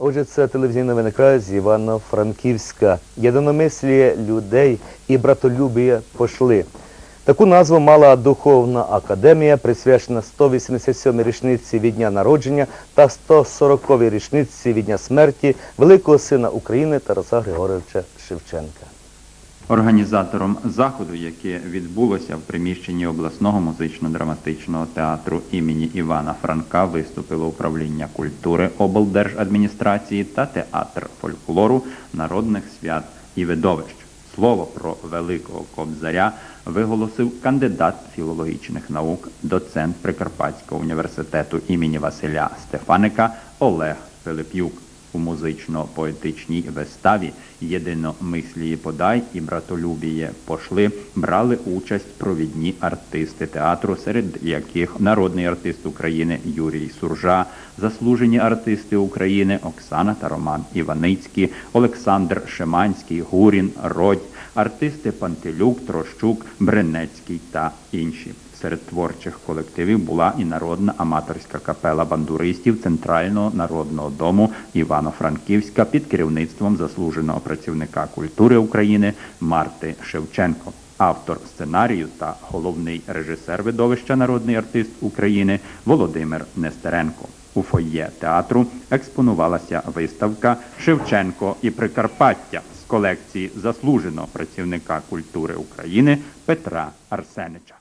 Отже, це телевізійна виникає з Івано-Франківська. Єдиномисліє людей і братолюбія пошли. Таку назву мала Духовна академія, присвячена 187-й річниці від дня народження та 140-й річниці від дня смерті великого сина України Тараса Григоровича Шевченка. Організатором заходу, яке відбулося в приміщенні обласного музично-драматичного театру імені Івана Франка, виступило управління культури облдержадміністрації та театр фольклору народних свят і видовищ. Слово про великого кобзаря виголосив кандидат філологічних наук, доцент Прикарпатського університету імені Василя Стефаника Олег Пилип'юк. У музично-поетичній виставі Єдиномислії подай і братолюбіє пошли брали участь провідні артисти театру, серед яких народний артист України Юрій Суржа, заслужені артисти України Оксана та Роман Іваницький, Олександр Шиманський, Гурін, Родь, артисти Пантелюк, Трощук, Бренецький та інші. Серед творчих колективів була і народна аматорська капела бандуристів Центрального народного дому Івано-Франківська під керівництвом заслуженого працівника культури України Марти Шевченко. Автор сценарію та головний режисер видовища народний артист України Володимир Нестеренко. У фойє театру експонувалася виставка Шевченко і Прикарпаття колекції заслуженого працівника культури України Петра Арсенича.